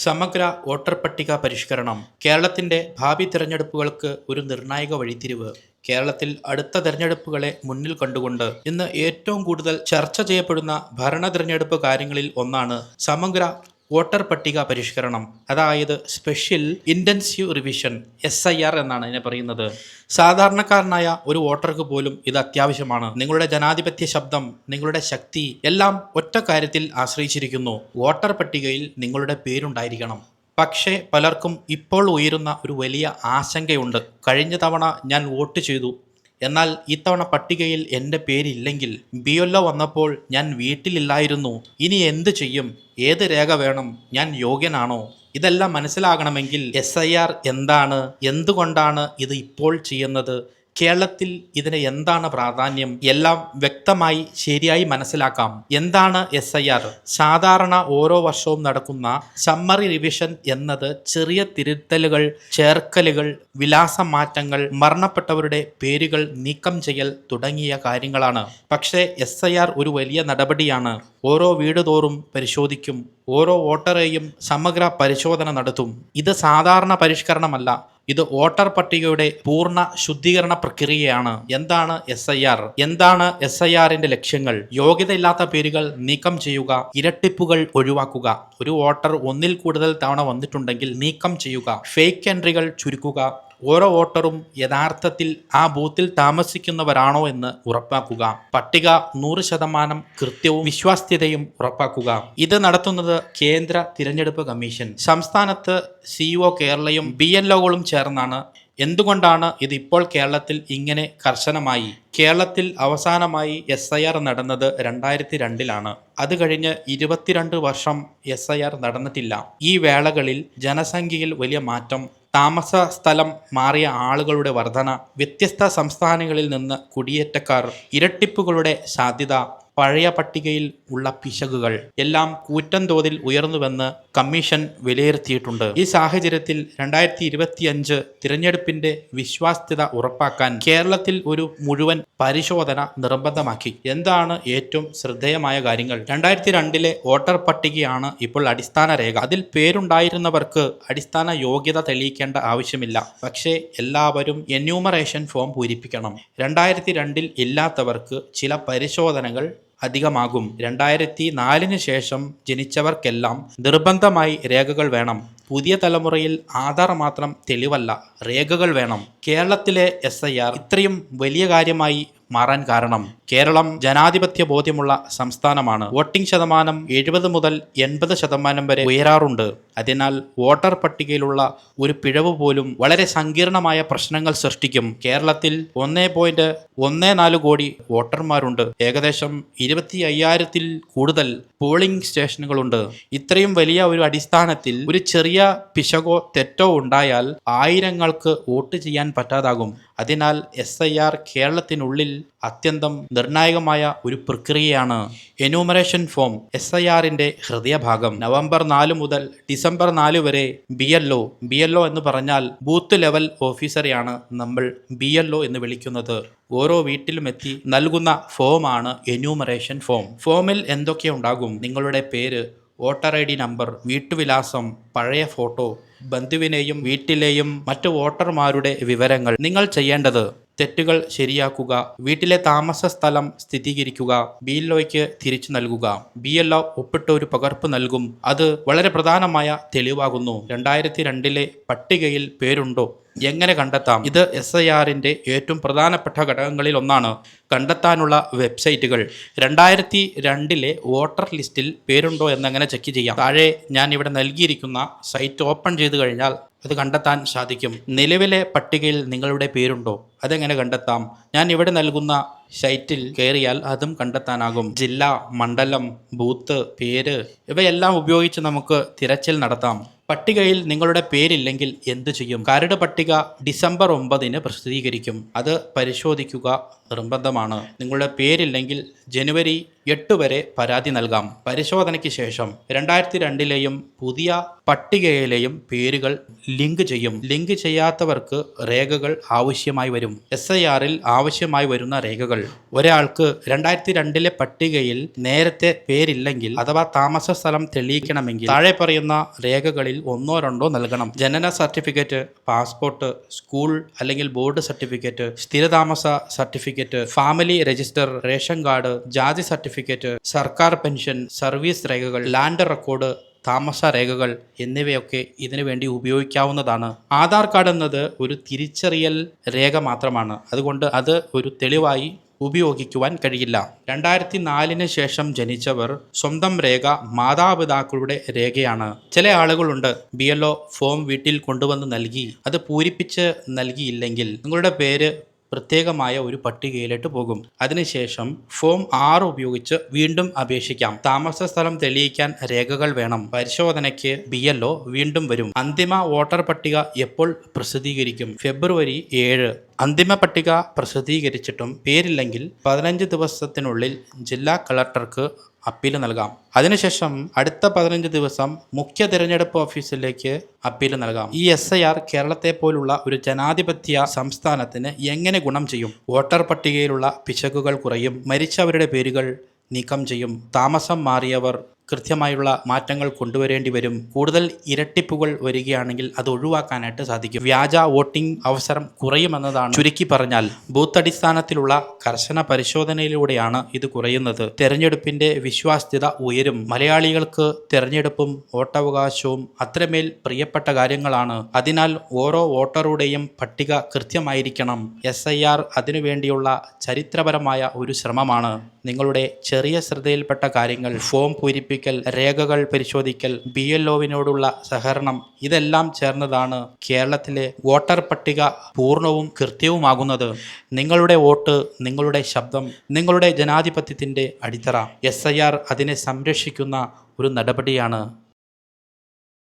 സമഗ്ര വോട്ടർ പട്ടിക പരിഷ്കരണം. കേരളത്തിന്റെ ഭാവി തിരഞ്ഞെടുപ്പുകൾക്ക് ഒരു നിർണായക വഴിത്തിരിവ്. കേരളത്തിൽ അടുത്ത തെരഞ്ഞെടുപ്പുകളെ മുന്നിൽ കണ്ടുകൊണ്ട് ഇന്ന് ഏറ്റവും കൂടുതൽ ചർച്ച ചെയ്യപ്പെടുന്ന ഭരണ തിരഞ്ഞെടുപ്പ് കാര്യങ്ങളിൽ ഒന്നാണ് സമഗ്ര വോട്ടർ പട്ടിക പരിഷ്കരണം അതായത് special intensive revision S I R എന്നാണ് ഇതിനെ പറയുന്നത്. സാധാരണക്കാരനായ ഒരു വോട്ടർക്ക് പോലും ഇത് അത്യാവശ്യമാണ്. നിങ്ങളുടെ ജനാധിപത്യ ശബ്ദം നിങ്ങളുടെ ശക്തി എല്ലാം ഒറ്റ കാര്യത്തിൽ ആശ്രയിച്ചിരിക്കുന്നു. വോട്ടർ പട്ടികയിൽ നിങ്ങളുടെ പേരുണ്ടായിരിക്കണം. പക്ഷേ പലർക്കും ഇപ്പോൾ ഉയരുന്ന ഒരു വലിയ ആശങ്കയുണ്ട്. കഴിഞ്ഞ തവണ ഞാൻ വോട്ട് ചെയ്തു. എന്നാൽ ഇത്തവണ പട്ടികയിൽ എന്റെ പേരില്ലെങ്കിൽ ബി എൽ വന്നപ്പോൾ ഞാൻ വീട്ടിലില്ലായിരുന്നു. ഇനി എന്ത് ചെയ്യും? ഏത് രേഖ വേണം? ഞാൻ യോഗ്യനാണോ? ഇതെല്ലാം മനസ്സിലാകണമെങ്കിൽ എസ് എന്താണ്? എന്തുകൊണ്ടാണ് ഇത് ഇപ്പോൾ ചെയ്യുന്നത്? കേരളത്തിൽ ഇതിന് എന്താണ് പ്രാധാന്യം? എല്ലാം വ്യക്തമായി ശരിയായി മനസ്സിലാക്കാം. എന്താണ് എസ് ഐ ആർ സാധാരണ ഓരോ വർഷവും നടക്കുന്ന സമ്മറി റിവിഷൻ എന്നത് ചെറിയ തിരുത്തലുകൾ ചേർക്കലുകൾ വിലാസമാറ്റങ്ങൾ മരണപ്പെട്ടവരുടെ പേരുകൾ നീക്കം ചെയ്യൽ തുടങ്ങിയ കാര്യങ്ങളാണ്. പക്ഷേ എസ് ഐ ആർ ഒരു വലിയ നടപടിയാണ്. ഓരോ വീട് തോറും പരിശോധിക്കും. ഓരോ വോട്ടറെയും സമഗ്ര പരിശോധന നടത്തും. ഇത് സാധാരണ പരിഷ്കരണമല്ല. ഇത് വോട്ടർ പട്ടികയുടെ പൂർണ ശുദ്ധീകരണ പ്രക്രിയയാണ്. എന്താണ് എസ് ഐ ആർ എന്താണ് എസ് ഐ ആറിന്റെ ലക്ഷ്യങ്ങൾ? യോഗ്യതയില്ലാത്ത പേരുകൾ നീക്കം ചെയ്യുക ഇരട്ടിപ്പുകൾ ഒഴിവാക്കുക. ഒരു വോട്ടർ ഒന്നിൽ കൂടുതൽ തവണ വന്നിട്ടുണ്ടെങ്കിൽ നീക്കം ചെയ്യുക. ഫേക്ക് എൻട്രികൾ ചുരുക്കുക. ഓരോ വോട്ടറും യഥാർത്ഥത്തിൽ ആ ബൂത്തിൽ താമസിക്കുന്നവരാണോ എന്ന് ഉറപ്പാക്കുക. പട്ടിക നൂറ് ശതമാനം കൃത്യവും വിശ്വാസ്യതയും ഉറപ്പാക്കുക. ഇത് നടത്തുന്നത് കേന്ദ്ര തിരഞ്ഞെടുപ്പ് കമ്മീഷൻ. സംസ്ഥാനത്ത് സിഇഒ കേരളയും ബി ചേർന്നാണ്. എന്തുകൊണ്ടാണ് ഇത് ഇപ്പോൾ കേരളത്തിൽ ഇങ്ങനെ കർശനമായി? കേരളത്തിൽ അവസാനമായി എസ് ഐ ആർ നടന്നത് രണ്ടായിരത്തി രണ്ടിലാണ് അത് കഴിഞ്ഞ് ഇരുപത്തിരണ്ട് വർഷം എസ് ഐ ആർ നടന്നിട്ടില്ല. ഈ വേളകളിൽ ജനസംഖ്യയിൽ വലിയ മാറ്റം താമസ സ്ഥലം മാറിയ ആളുകളുടെ വർധന വ്യത്യസ്ത സംസ്ഥാനങ്ങളിൽ നിന്ന് കുടിയേറ്റക്കാർ ഇരട്ടിപ്പുകളുടെ സാധ്യത പഴയ പട്ടികയിൽ ഉള്ള പിശകുകൾ എല്ലാം കൂറ്റൻ തോതിൽ ഉയർന്നുവെന്ന് കമ്മീഷൻ വിലയിരുത്തിയിട്ടുണ്ട്. ഈ സാഹചര്യത്തിൽ രണ്ടായിരത്തി ഇരുപത്തിയഞ്ച് തിരഞ്ഞെടുപ്പിന്റെ വിശ്വാസ്യത ഉറപ്പാക്കാൻ കേരളത്തിൽ ഒരു മുഴുവൻ പരിശോധന നിർബന്ധമാക്കി. എന്താണ് ഏറ്റവും ശ്രദ്ധേയമായ കാര്യങ്ങൾ? രണ്ടായിരത്തി രണ്ടിലെ വോട്ടർ പട്ടികയാണ് ഇപ്പോൾ അടിസ്ഥാന രേഖ. അതിൽ പേരുണ്ടായിരുന്നവർക്ക് അടിസ്ഥാന യോഗ്യത തെളിയിക്കേണ്ട ആവശ്യമില്ല. പക്ഷേ എല്ലാവരും എന്യൂമറേഷൻ ഫോം പൂരിപ്പിക്കണം. രണ്ടായിരത്തി രണ്ടിൽ ഇല്ലാത്തവർക്ക് ചില പരിശോധനകൾ അധികമാകും. രണ്ടായിരത്തി നാലിന് ശേഷം ജനിച്ചവർക്കെല്ലാം നിർബന്ധമായി രേഖകൾ വേണം. പുതിയ തലമുറയിൽ ആധാർ മാത്രം തെളിവല്ല രേഖകൾ വേണം. കേരളത്തിലെ എസ് ഐ ആർ ഇത്രയും വലിയ കാര്യമായി മാറാൻ കാരണം കേരളം ജനാധിപത്യ ബോധ്യമുള്ള സംസ്ഥാനമാണ്. വോട്ടിംഗ് ശതമാനം എഴുപത് മുതൽ എൺപത് ശതമാനം വരെ ഉയരാറുണ്ട്. അതിനാൽ വോട്ടർ പട്ടികയിലുള്ള ഒരു പിഴവ് പോലും വളരെ സങ്കീർണമായ പ്രശ്നങ്ങൾ സൃഷ്ടിക്കും. കേരളത്തിൽ ഒന്നേ പോയിന്റ് ഒന്നേ നാല് കോടി വോട്ടർമാരുണ്ട്. ഏകദേശം ഇരുപത്തി അയ്യായിരത്തിൽ കൂടുതൽ പോളിംഗ് സ്റ്റേഷനുകളുണ്ട്. ഇത്രയും വലിയ ഒരു അടിസ്ഥാനത്തിൽ ഒരു ചെറിയ പിശകോ തെറ്റോ ഉണ്ടായാൽ ആയിരങ്ങൾക്ക് വോട്ട് ചെയ്യാൻ പറ്റാതാകും. അതിനാൽ എസ് ഐ ആർ കേരളത്തിനുള്ളിൽ അത്യന്തം നിർണായകമായ ഒരു പ്രക്രിയയാണ് എന്യൂമറേഷൻ ഫോം എസ് ഐ ആറിന്റെ ഹൃദയഭാഗം. നവംബർ നാല് മുതൽ ഡിസംബർ നാല് വരെ B L O B L O എന്ന് പറഞ്ഞാൽ ബൂത്ത് ലെവൽ ഓഫീസറെയാണ് നമ്മൾ ബി എൽ ഒ എന്ന് വിളിക്കുന്നത്. ഓരോ വീട്ടിലും എത്തി നൽകുന്ന ഫോമാണ് എന്യൂമറേഷൻ ഫോം ഫോമിൽ എന്തൊക്കെ ഉണ്ടാകും? നിങ്ങളുടെ പേര് വോട്ടർ ഐ ഡി നമ്പർ വീട്ടുവിലാസം പഴയ ഫോട്ടോ ബന്ധുവിനെയും വീട്ടിലെയും മറ്റു വോട്ടർമാരുടെ വിവരങ്ങൾ. നിങ്ങൾ ചെയ്യേണ്ടത് തെറ്റുകൾ ശരിയാക്കുക വീട്ടിലെ താമസ സ്ഥലം സ്ഥിരീകരിക്കുക ബി എൽ ഒയ്ക്ക് തിരിച്ചു നൽകുക. ബി എൽ ഒ ഒപ്പിട്ട ഒരു പകർപ്പ് നൽകും. അത് വളരെ പ്രധാനമായ തെളിവാകുന്നു. രണ്ടായിരത്തി രണ്ടിലെ പട്ടികയിൽ പേരുണ്ടോ? എങ്ങനെ കണ്ടെത്താം? ഇത് എസ് ഐ ആറിന്റെ ഏറ്റവും പ്രധാനപ്പെട്ട ഘടകങ്ങളിൽ ഒന്നാണ്. കണ്ടെത്താനുള്ള വെബ്സൈറ്റുകൾ. രണ്ടായിരത്തി രണ്ടിലെ വോട്ടർ ലിസ്റ്റിൽ പേരുണ്ടോ എന്നങ്ങനെ ചെക്ക് ചെയ്യാം. താഴെ ഞാൻ ഇവിടെ നൽകിയിരിക്കുന്ന സൈറ്റ് ഓപ്പൺ ചെയ്തു കഴിഞ്ഞാൽ അത് കണ്ടെത്താൻ സാധിക്കും. നിലവിലെ പട്ടികയിൽ നിങ്ങളുടെ പേരുണ്ടോ? അതെങ്ങനെ കണ്ടെത്താം? ഞാൻ ഇവിടെ നൽകുന്ന സൈറ്റിൽ കയറിയാൽ അതും കണ്ടെത്താനാകും. ജില്ല മണ്ഡലം ബൂത്ത് പേര് ഇവയെല്ലാം ഉപയോഗിച്ച് നമുക്ക് തിരച്ചിൽ നടത്താം. പട്ടികയിൽ നിങ്ങളുടെ പേരില്ലെങ്കിൽ എന്ത് ചെയ്യും? കരട് പട്ടിക ഡിസംബർ ഒമ്പതിന് പ്രസിദ്ധീകരിക്കും. അത് പരിശോധിക്കുക നിർബന്ധമാണ്. നിങ്ങളുടെ പേരില്ലെങ്കിൽ ജനുവരി എട്ട് വരെ പരാതി നൽകാം. പരിശോധനയ്ക്ക് ശേഷം രണ്ടായിരത്തി രണ്ടിലെയും പുതിയ പട്ടികയിലെയും പേരുകൾ ലിങ്ക് ചെയ്യും. ലിങ്ക് ചെയ്യാത്തവർക്ക് രേഖകൾ ആവശ്യമായി വരും. എസ് ഐ ആറിൽ ആവശ്യമായി വരുന്ന രേഖകൾ. ഒരാൾക്ക് രണ്ടായിരത്തി രണ്ടിലെ പട്ടികയിൽ നേരത്തെ പേരില്ലെങ്കിൽ അഥവാ താമസ സ്ഥലം തെളിയിക്കണമെങ്കിൽ താഴെ പറയുന്ന രേഖകളിൽ ഒന്നോ രണ്ടോ നൽകണം. ജനന സർട്ടിഫിക്കറ്റ് പാസ്പോർട്ട് സ്കൂൾ അല്ലെങ്കിൽ board certificate സ്ഥിരതാമസ certificate family register ration card ജാതി സർട്ടിഫിക്കറ്റ് സർക്കാർ പെൻഷൻ സർവീസ് രേഖകൾ ലാൻഡ് റെക്കോർഡ് താമസ രേഖകൾ എന്നിവയൊക്കെ ഇതിനു വേണ്ടി ഉപയോഗിക്കാവുന്നതാണ്. ആധാർ കാർഡ് എന്നത് ഒരു തിരിച്ചറിയൽ രേഖ മാത്രമാണ്. അതുകൊണ്ട് അത് ഒരു തെളിവായി ഉപയോഗിക്കുവാൻ കഴിയില്ല. രണ്ടായിരത്തി നാലിന് ശേഷം ജനിച്ചവർ സ്വന്തം രേഖ മാതാപിതാക്കളുടെ രേഖയാണ്. ചില ആളുകളുണ്ട് ബി എൽ ഒ ഫോം വീട്ടിൽ കൊണ്ടുവന്ന് നൽകി അത് പൂരിപ്പിച്ച് നൽകിയില്ലെങ്കിൽ. നിങ്ങളുടെ പേര് പ്രത്യേകമായ ഒരു പട്ടികയിലേക്ക് പോകും. അതിനുശേഷം ഫോം ആറ് ഉപയോഗിച്ച് വീണ്ടും അപേക്ഷിക്കാം. താമസ സ്ഥലം തെളിയിക്കാൻ രേഖകൾ വേണം. പരിശോധനയ്ക്ക് ബി എൽ വീണ്ടും വരും. അന്തിമ വോട്ടർ പട്ടിക എപ്പോൾ പ്രസിദ്ധീകരിക്കും? ഫെബ്രുവരി ഏഴ്. അന്തിമ പട്ടിക പ്രസിദ്ധീകരിച്ചിട്ടും പേരില്ലെങ്കിൽ പതിനഞ്ച് ദിവസത്തിനുള്ളിൽ ജില്ലാ കളക്ടർക്ക് അപ്പീൽ നൽകാം. അതിനുശേഷം അടുത്ത പതിനഞ്ച് ദിവസം മുഖ്യ തിരഞ്ഞെടുപ്പ് ഓഫീസിലേക്ക് അപ്പീൽ നൽകാം. ഈ എസ് ഐ ആർ കേരളത്തെ പോലുള്ള ഒരു ജനാധിപത്യ സംസ്ഥാനത്തിന് എങ്ങനെ ഗുണം ചെയ്യും? വോട്ടർ പട്ടികയിലുള്ള പിശകുകൾ കുറയും. മരിച്ചവരുടെ പേരുകൾ നീക്കം ചെയ്യും. താമസം മാറിയവർ കൃത്യമായുള്ള മാറ്റങ്ങൾ കൊണ്ടുവരേണ്ടി വരും. കൂടുതൽ ഇരട്ടിപ്പുകൾ വരികയാണെങ്കിൽ അത് ഒഴിവാക്കാനായിട്ട് സാധിക്കും. വ്യാജ വോട്ടിംഗ് അവസരം കുറയുമെന്നതാണ് ചുരുക്കി പറഞ്ഞാൽ ബൂത്ത് അടിസ്ഥാനത്തിലുള്ള കർശന പരിശോധനയിലൂടെയാണ് ഇത് കുറയുന്നത്. തെരഞ്ഞെടുപ്പിന്റെ വിശ്വാസ്യത ഉയരും. മലയാളികൾക്ക് തെരഞ്ഞെടുപ്പും വോട്ടവകാശവും അത്രമേൽ പ്രിയപ്പെട്ട കാര്യങ്ങളാണ്. അതിനാൽ ഓരോ വോട്ടറുടെയും പട്ടിക കൃത്യമായിരിക്കണം. എസ് ഐ ആർ അതിനുവേണ്ടിയുള്ള ചരിത്രപരമായ ഒരു ശ്രമമാണ്. നിങ്ങളുടെ ചെറിയ ശ്രദ്ധയിൽപ്പെട്ട കാര്യങ്ങൾ ഫോം പൂരിപ്പിക്കൽ രേഖകൾ പരിശോധിക്കൽ ബി എൽ ഒവിനോടുള്ള സഹകരണം ഇതെല്ലാം ചേർന്നതാണ് കേരളത്തിലെ വോട്ടർ പട്ടിക പൂർണവും കൃത്യവുമാകുന്നത്. നിങ്ങളുടെ വോട്ട് നിങ്ങളുടെ ശബ്ദം നിങ്ങളുടെ ജനാധിപത്യത്തിന്റെ അടിത്തറ. എസ് ഐ ആർ അതിനെ സംരക്ഷിക്കുന്ന ഒരു നടപടിയാണ്